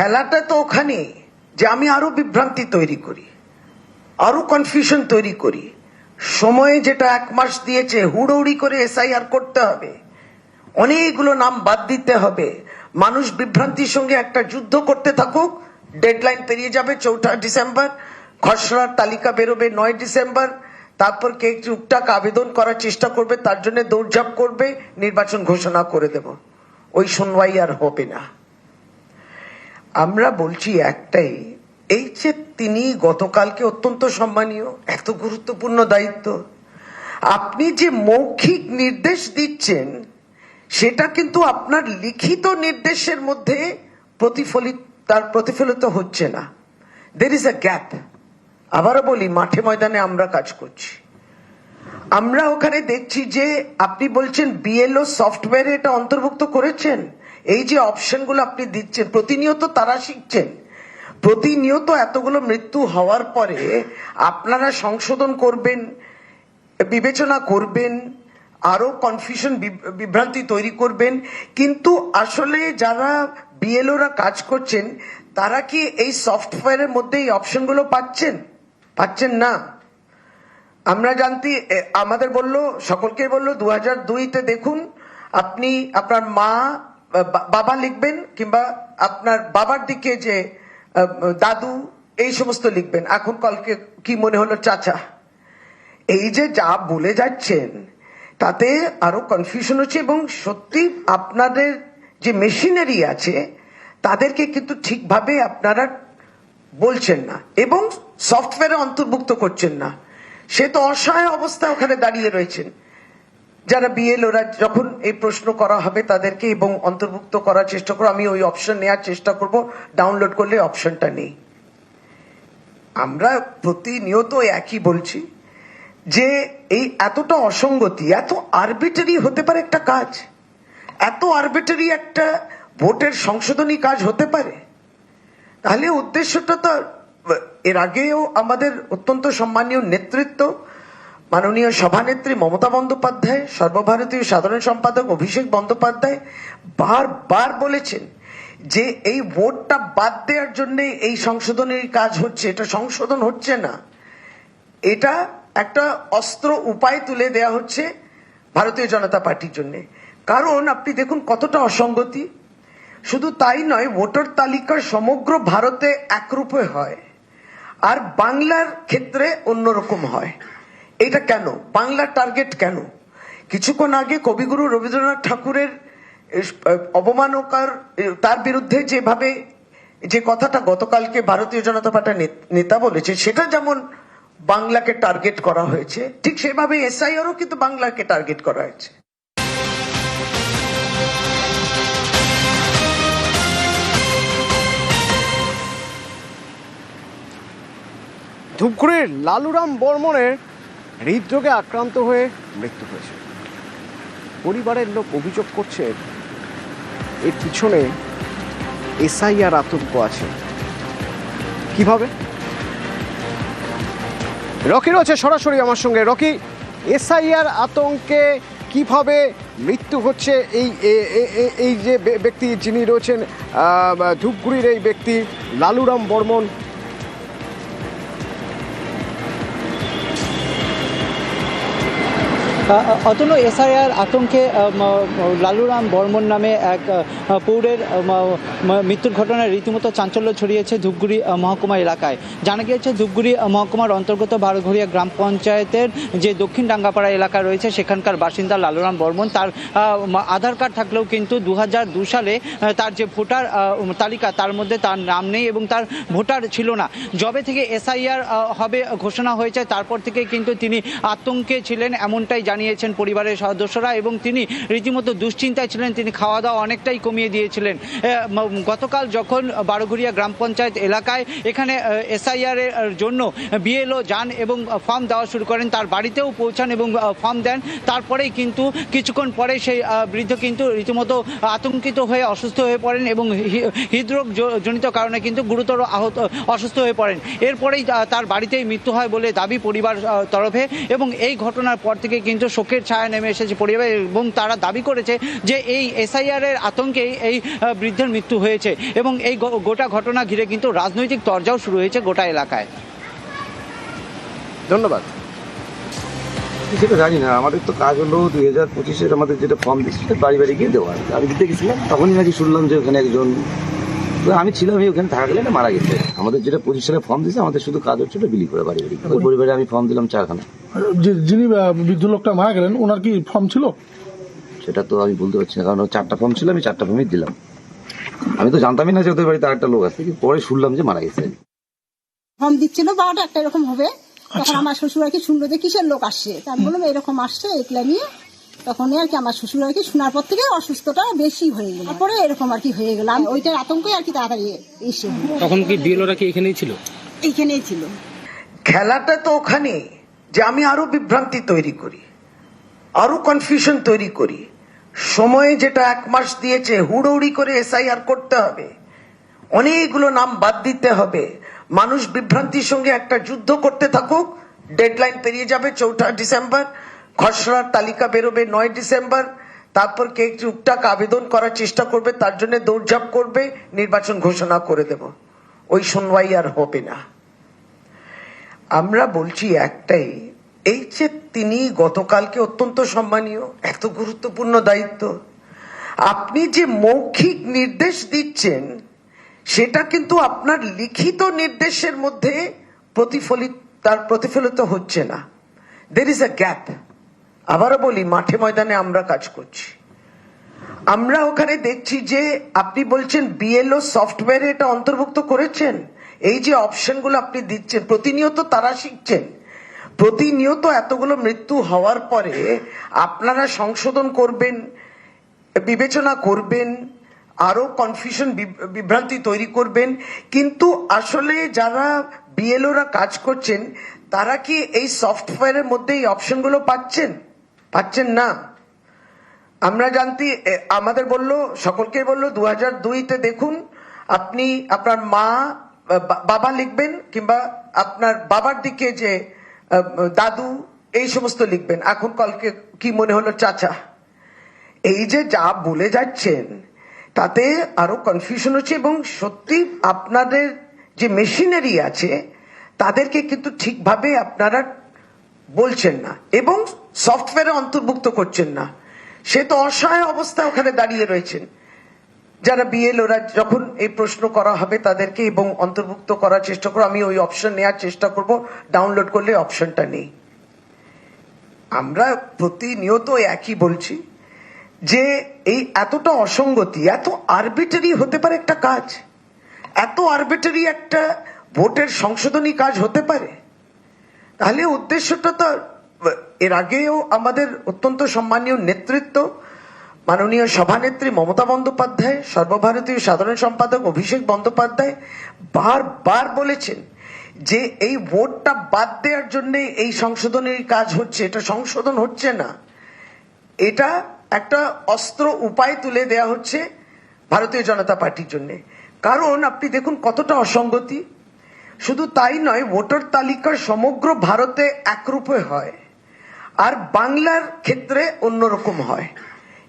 খেলাটা তো ওখানে যে আমি আরও বিভ্রান্তি তৈরি করি, আরও কনফিউশন তৈরি করি। সময়ে যেটা এক মাস দিয়েছে, হুড়োহুড়ি করে এসআইআর করতে হবে। অনেকগুলো নাম বাদ দিতে হবে। মানুষ বিভ্রান্তির সঙ্গে একটা যুদ্ধ করতে থাকুক ডেডলাইন পেরিয়ে যাবে চৌঠা ডিসেম্বর, খসড়ার তালিকা বেরোবে নয় ডিসেম্বর, তারপর কে টুকটাক আবেদন করার চেষ্টা করবে, তার জন্য দৌড়ঝাঁপ করবে, নির্বাচন ঘোষণা করে দেব। ওই শুনবাই আর হবে না। আমরা বলছি একটাই, এই যে তিনি গতকালকে অত্যন্ত সম্মানীয়, এত গুরুত্বপূর্ণ দায়িত্ব। আপনি যে মৌখিক নির্দেশ দিচ্ছেন, সেটা কিন্তু আপনার লিখিত নির্দেশের মধ্যে প্রতিফলিত, তার প্রতিফলিত হচ্ছে না। দের ইজ আ গ্যাপ আবারও বলি, মাঠে ময়দানে আমরা কাজ করছি। আমরা ওখানে দেখছি যে আপনি বলছেন বিএলও সফটওয়্যারে এটা অন্তর্ভুক্ত করেছেন? এই যে অপশনগুলো আপনি দিচ্ছেন, প্রতিনিয়ত তারা শিখছেন। প্রতিনিয়ত এতগুলো মৃত্যু হওয়ার পরে আপনারা সংশোধন করবেন, বিবেচনা করবেন, আরও কনফিউশন বিভ্রান্তি তৈরি করবেন। কিন্তু আসলে যারা বিএলওরা কাজ করছেন, তারা কি এই সফটওয়্যারের মধ্যে এই অপশনগুলো পাচ্ছেন? পাচ্ছেন না। আমরা জানতি আমাদের বলল, সকলকে বলল দু হাজার দুইতে দেখুন, আপনি, আপনার মা বাবা লিখবেন কিংবা আপনার বাবার দিকে যে দাদু, এই সমস্ত লিখবেন। এখন কালকে কি মনে হলো চাচা? এই যে যা বলে যাচ্ছেন, তাতে আরও কনফিউশন হচ্ছে এবং সত্যি আপনাদের যে মেশিনারি আছে, তাদেরকে কিন্তু ঠিকভাবে আপনারা বলছেন না এবং সফটওয়্যারে অন্তর্ভুক্ত করছেন না। সে তো অসহায় অবস্থায় ওখানে দাঁড়িয়ে রয়েছেন। যারা বিএল, ওরা যখন এই প্রশ্ন করা হবে তাদেরকে এবং অন্তর্ভুক্ত করার চেষ্টা করব আমি ওই অপশন নেওয়ার চেষ্টা করব। ডাউনলোড করলে অপশনটা নেই। আমরা প্রতিনিয়ত একই বলছি যে এই এতটা অসঙ্গতি, এত আরবিটারি হতে পারে একটা কাজ, এত আরবিটারি একটা ভোটের সংশোধনী কাজ হতে পারে। তাহলে উদ্দেশ্যটা তো, এর আগেও আমাদের অত্যন্ত সম্মানীয় নেতৃত্ব মাননীয় সভানেত্রী মমতা বন্দ্যোপাধ্যায়, সর্বভারতীয় সাধারণ সম্পাদক অভিষেক বন্দ্যোপাধ্যায় বারবার বলেছেন যে এই ভোটটা বাদ দেওয়ার জন্য এই সংশোধনের কাজ হচ্ছে। এটা সংশোধন হচ্ছে না। এটা একটা অস্ত্র উপায় তুলে দেয়া হচ্ছে ভারতীয় জনতা পার্টির জন্য। কারণ আপনি দেখুন কতটা অসঙ্গতি। শুধু তাই নয়, ভোটার তালিকা সমগ্র ভারতে একরূপে হয়। আর বাংলার ক্ষেত্রে অন্যরকম হয়। এটা কেন? বাংলার টার্গেট কেন? কিছুক্ষণ আগে কবিগুরু রবীন্দ্রনাথ ঠাকুরের এ, তার বিরুদ্ধে যেভাবে যে কথাটা গতকালকে ভারতীয় জনতা পার্টির নেতা বলেছে সেটা যেমন বাংলাকে টার্গেট করা হয়েছে ঠিক সেভাবে এসআইআরও কিন্তু বাংলাকে টার্গেট করা হয়েছে। ধূপগুড়ির লালুরাম বর্মনের হৃদরোগে আক্রান্ত হয়ে মৃত্যু হয়েছে। পরিবারের লোক অভিযোগ করছে, এর পিছনে এসআইআর আতঙ্ক আছে। কীভাবে? রকি রয়েছে সরাসরি আমার সঙ্গে। রকি, এসআইআর আতঙ্কে কীভাবে মৃত্যু হচ্ছে? এই এই যে ব্যক্তি যিনি রয়েছেন ধূপগুড়ির এই ব্যক্তি, লালুরাম বর্মন অতনু এসআইআর আতঙ্কে লালুরাম বর্মন নামে এক পৌরের মৃত্যুর ঘটনায় রীতিমতো চাঞ্চল্য ছড়িয়েছে ধূপগুড়ি মহকুমা এলাকায়। জানা গিয়েছে, ধূপগুড়ি মহকুমার অন্তর্গত বারঘরিয়া গ্রাম পঞ্চায়েতের যে দক্ষিণ ডাঙ্গাপাড়া এলাকা রয়েছে, সেখানকার বাসিন্দা লালুরাম বর্মন, তার আধার কার্ড থাকলেও কিন্তু দু সালে তার যে ভোটার তালিকা, তার মধ্যে তার নাম নেই এবং তার ভোটার ছিল না। যবে থেকে এসআইআর হবে ঘোষণা হয়েছে, তারপর থেকে কিন্তু তিনি আতঙ্কে ছিলেন, এমনটাই জানিয়েছেন পরিবারের সদস্যরা এবং তিনি রীতিমতো দুশ্চিন্তায় ছিলেন, তিনি খাওয়া দাওয়া অনেকটাই কমিয়ে দিয়েছিলেন। গতকাল যখন বারোঘরিয়া গ্রাম পঞ্চায়েত এলাকায় এখানে এসআইআর এর জন্য বিএলও যান এবং ফর্ম দেওয়া শুরু করেন, তার বাড়িতেও পৌঁছান এবং ফর্ম দেন। তারপরেই কিন্তু কিছুক্ষণ পরে সেই বৃদ্ধ কিন্তু রীতিমতো আতঙ্কিত হয়ে অসুস্থ হয়ে পড়েন এবং হৃদরোগ জনিত কারণে কিন্তু গুরুতর আহত, অসুস্থ হয়ে পড়েন। এরপরেই তার বাড়িতেই মৃত্যু হয় বলে দাবি পরিবার তরফে এবং এই ঘটনার পর থেকে কিন্তু কিন্তু শোকের ছায়া নেমে এসেছে পরিবার এবং তারা দাবি করেছে যে এই এসআইআর এর আতঙ্কে এই বৃদ্ধের মৃত্যু হয়েছে এবং এই গোটা ঘটনা ঘিরে কিন্তু রাজনৈতিক তরজাও শুরু হয়েছে গোটা এলাকায়। ধন্যবাদ। সেটা জানি না আমাদের তো কাজ হলো দুই হাজার পঁচিশের আমাদের যেটা ফর্ম দিচ্ছি বাড়ি বাড়ি গিয়ে দেওয়া। আমি দিতে গেছিলাম তখনই নাকি শুনলাম যে ওখানে একজন আমি ছিলাম ওখানে থাকা গেলে মারা গেছে। আমাদের যেটা পঁচিশ সালে ফর্ম দিয়েছে আমাদের শুধু কাজ হচ্ছে বিলি করে বাড়ি বাড়ি। ওই পরিবারে আমি ফর্ম দিলাম চারখানা। যিনি বৃদ্ধ লোকটা মারা গেলেন ওনার কি ফর্ম ছিল? সেটা তো আমি বলতে পারছি না কারণ চারটা ফর্ম ছিল আমি চারটা ফর্মই দিলাম। আমি তো জানতামই না যে ওদের বাড়িতে আরেকটা লোক আছে পরে শুনলাম যে মারা গেছে। ফর্ম দিচ্ছিল বারোটা একটা এরকম হবে। তখন আমার শ্বশুর আর কি শুনলো যে কিসের লোক আসছে। তা আমি বললাম এরকম আসছে এগুলা নিয়ে তখন আর কি আমার শ্বশুর আর কি শোনার পর থেকে অসুস্থতা বেশি হয়ে গেল। তারপরে এরকম আর কি হয়ে গেল। আমি ওইটার আতঙ্কে আর কি তাড়াতাড়ি এসে তখন কি বিএলওরা কি এখানেই ছিল? এইখানেই ছিল। খেলাটা তো ওখানে যে আমি আরও বিভ্রান্তি তৈরি করি আরও কনফিউশন তৈরি করি। সময়ে যেটা এক মাস দিয়েছে হুড়োহুড়ি করে এসআইআর করতে হবে। অনেকগুলো নাম বাদ দিতে হবে। মানুষ বিভ্রান্তির সঙ্গে একটা যুদ্ধ করতে থাকুক ডেডলাইন পেরিয়ে যাবে চৌঠা ডিসেম্বর। খসড়ার তালিকা বেরোবে নয় ডিসেম্বর, তারপর কে টুকটাক আবেদন করার চেষ্টা করবে, তার জন্য দৌড়ঝাঁপ করবে, নির্বাচন ঘোষণা করে দেব। ওই শুনবাই আর হবে না। আমরা বলছি একটাই, এই যে তিনি গতকালকে অত্যন্ত সম্মানীয়, এত গুরুত্বপূর্ণ দায়িত্ব, আপনি যে মৌখিক নির্দেশ দিচ্ছেন, সেটা কিন্তু আপনার লিখিত নির্দেশের মধ্যে প্রতিফলিত, তার প্রতিফলিত হচ্ছে না। দের ইজ আ গ্যাপ আবারও বলি, মাঠে ময়দানে আমরা কাজ করছি। আমরা ওখানে দেখছি যে আপনি বলছেন বিএলও সফটওয়্যারে এটা অন্তর্ভুক্ত করেছেন। এই যে অপশনগুলো আপনি দিচ্ছেন, প্রতিনিয়ত তারা শিখছেন। প্রতিনিয়ত এতগুলো মৃত্যু হওয়ার পরে আপনারা সংশোধন করবেন, বিবেচনা করবেন আরও কনফিউশন বিভ্রান্তি তৈরি করবেন। কিন্তু আসলে যারা বিএলওরা কাজ করছেন, তারা কি এই সফটওয়্যারের মধ্যে এই অপশনগুলো পাচ্ছেন? পাচ্ছেন না। আমরা জানতি আমাদের বলল, সকলকে বলল দু হাজার দুইতে দেখুন, আপনি আপনার মা বাবা লিখবেন, কিংবা আপনার বাবার দিকে যে দাদু, এই সমস্ত লিখবেন। এখন কলকে কি মনে হলো চাচা? এই যে যা বলে যাচ্ছেন, তাতে আরও কনফিউশন হচ্ছে এবং সত্যি আপনাদের যে মেশিনারি আছে, তাদেরকে কিন্তু ঠিকভাবে আপনারা বলছেন না এবং সফটওয়্যারে অন্তর্ভুক্ত করছেন না। সে তো অসহায় অবস্থা ওখানে দাঁড়িয়ে রয়েছেন। যারা বিএল ওরা যখন এই প্রশ্ন করা হবে তাদেরকে এবং অন্তর্ভুক্ত করার চেষ্টা করব আমি ওই অপশন নেওয়ার চেষ্টা করব। ডাউনলোড করলে অপশনটা নেই। আমরা প্রতিনিয়ত একই বলছি যে এই এতটা অসঙ্গতি, এত আরবিটারি হতে পারে একটা কাজ, এত আরবিটারি একটা ভোটের সংশোধনী কাজ হতে পারে। তাহলে উদ্দেশ্যটা তো, এর আগেও আমাদের অত্যন্ত সম্মানীয় নেতৃত্ব, মাননীয় সভানেত্রী মমতা বন্দ্যোপাধ্যায়, সর্বভারতীয় সাধারণ সম্পাদক অভিষেক বন্দ্যোপাধ্যায় বারবার বলেছেন যে এই ভোটটা বাদ দেওয়ার জন্য এই সংশোধনের কাজ হচ্ছে। এটা সংশোধন হচ্ছে না। এটা একটা অস্ত্র উপায় তুলে দেয়া হচ্ছে ভারতীয় জনতা পার্টির জন্য। কারণ আপনি দেখুন কতটা অসঙ্গতি। শুধু তাই নয় ভোটার তালিকা সমগ্র ভারতে একরূপে হয়। আর বাংলার ক্ষেত্রে অন্যরকম হয়।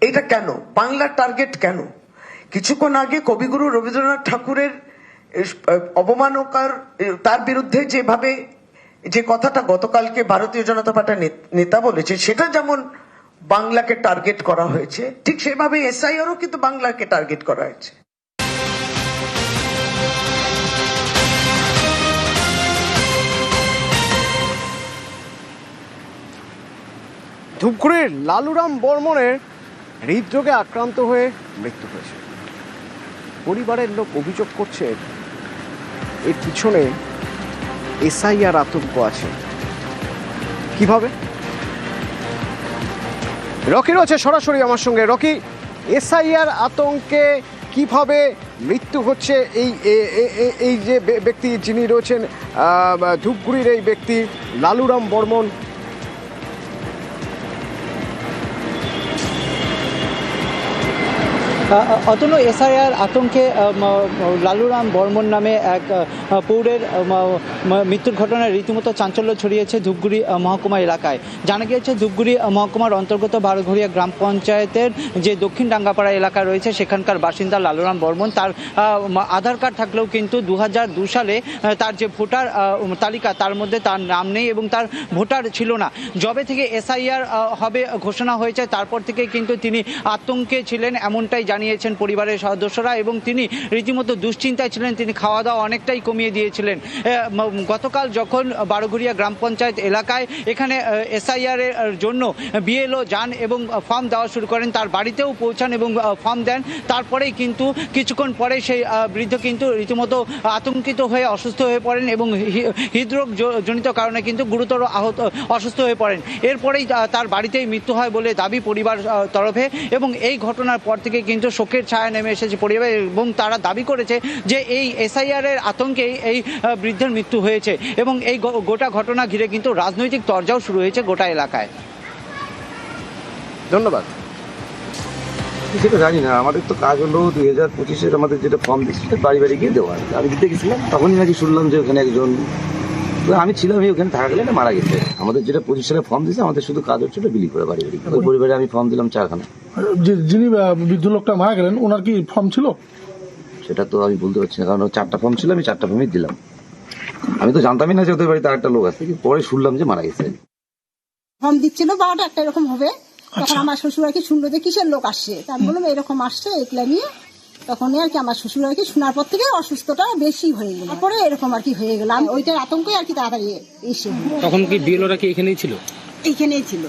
এটা কেন? বাংলার টার্গেট কেন? কিছুক্ষণ আগে কবিগুরু রবীন্দ্রনাথ ঠাকুরের এ, তার বিরুদ্ধে যেভাবে যে কথাটা গতকালকে ভারতীয় জনতা পার্টির নেতা বলেছে সেটা যেমন বাংলাকে টার্গেট করা হয়েছে ঠিক সেভাবে এসআইআরও কিন্তু বাংলাকে টার্গেট করা হয়েছে। ধূপগুড়ির লালুরাম বর্মনের হৃদরোগে আক্রান্ত হয়ে মৃত্যু হয়েছে। পরিবারের লোক অভিযোগ করছে, এর পিছনে এসআইআর আতঙ্ক আছে। কীভাবে? রকি রয়েছে সরাসরি আমার সঙ্গে। রকি, এসআইআর আতঙ্কে কীভাবে মৃত্যু হচ্ছে এই এই যে ব্যক্তি যিনি রয়েছেন ধূপগুড়ির এই ব্যক্তি লালুরাম বর্মন অতনু এসআইআর আতঙ্কে লালুরাম বর্মন নামে এক পৌরের মৃত্যুর ঘটনায় রীতিমতো চাঞ্চল্য ছড়িয়েছে ধূপগুড়ি মহকুমা এলাকায়। জানা গিয়েছে, ধূপগুড়ি মহকুমার অন্তর্গত বারোঘরিয়া গ্রাম পঞ্চায়েতের যে দক্ষিণ ডাঙ্গাপাড়া এলাকা রয়েছে, সেখানকার বাসিন্দা লালুরাম বর্মন, তার আধার কার্ড থাকলেও কিন্তু দু সালে তার যে ভোটার তালিকা, তার মধ্যে তার নাম নেই এবং তার ভোটার ছিল না। জবে থেকে এসআইআর হবে ঘোষণা হয়েছে, তারপর থেকে কিন্তু তিনি আতঙ্কে ছিলেন, এমনটাই জানিয়েছেন পরিবারের সদস্যরা এবং তিনি রীতিমতো দুশ্চিন্তায় ছিলেন। তিনি খাওয়া দাওয়া অনেকটাই কমিয়ে দিয়েছিলেন। গতকাল যখন বারোঘরিয়া গ্রাম পঞ্চায়েত এলাকায় এখানে এসআইআর এর জন্য বিএলও যান এবং ফর্ম দেওয়া শুরু করেন, তার বাড়িতেও পৌঁছান এবং ফর্ম দেন। তারপরেই কিন্তু কিছুক্ষণ পরে সেই বৃদ্ধ কিন্তু রীতিমতো আতঙ্কিত হয়ে অসুস্থ হয়ে পড়েন এবং হৃদরোগ জনিত কারণে কিন্তু গুরুতর আহত, অসুস্থ হয়ে পড়েন। এরপরেই তার বাড়িতেই মৃত্যু হয় বলে দাবি পরিবার তরফে এবং এই ঘটনার পর থেকে কিন্তু শোকের ছায়া নেমে এসেছে পরিবার এবং তারা দাবি করেছে যে এই এসআইআর এর আতঙ্কেই এই বৃদ্ধের মৃত্যু হয়েছে এবং এই গোটা ঘটনা ঘিরে কিন্তু রাজনৈতিক তরজাও শুরু হয়েছে গোটা এলাকায়। ধন্যবাদ। সেটা জানি না, আমাদের তো কাজ হলো দুই হাজার পঁচিশের আমাদের যেটা ফর্ম দিচ্ছে বাড়ি বাড়ি গিয়ে দেওয়া। আমি দিতে গেছিলাম তখনই নাকি শুনলাম যে ওখানে একজন আমি ছিলাম ওখানে থাকাকালীন মারা গেছে। আমাদের যেটা পঁচিশ সালে ফর্ম দিয়েছে আমাদের শুধু কাজ হচ্ছিল বিলি করে বাড়ি বাড়ি। ওই পরিবারে আমি ফর্ম দিলাম চারখানা। যিনি বৃদ্ধ লোকটা মারা গেলেন ওনার কি ফর্ম ছিল? সেটা তো আমি বলতে পারছি না কারণ চারটা ফর্ম ছিল আমি চারটা ফর্মই দিলাম। আমি তো জানতামই না যে ওদের বাড়িতে আরেকটা লোক আছে। পরে শুনলাম যে মারা গেছে। ফর্ম দিচ্ছিল বারোটা একটা এরকম হবে। তখন আমার শ্বশুর আর কি শুনলো যে কিসের লোক আসছে। তা আমি বললাম এরকম আসছে একলা নিয়ে তখন আর কি আমার শ্বশুর আর কি শোনার পর থেকে অসুস্থটা বেশি হয়ে গেল। তারপরে এরকম আর কি হয়ে গেল। আমি ওইটার আতঙ্কে আর কি তাড়াতাড়ি এসে তখন কি বিএলওরা কি এখানেই ছিল? এইখানেই ছিল।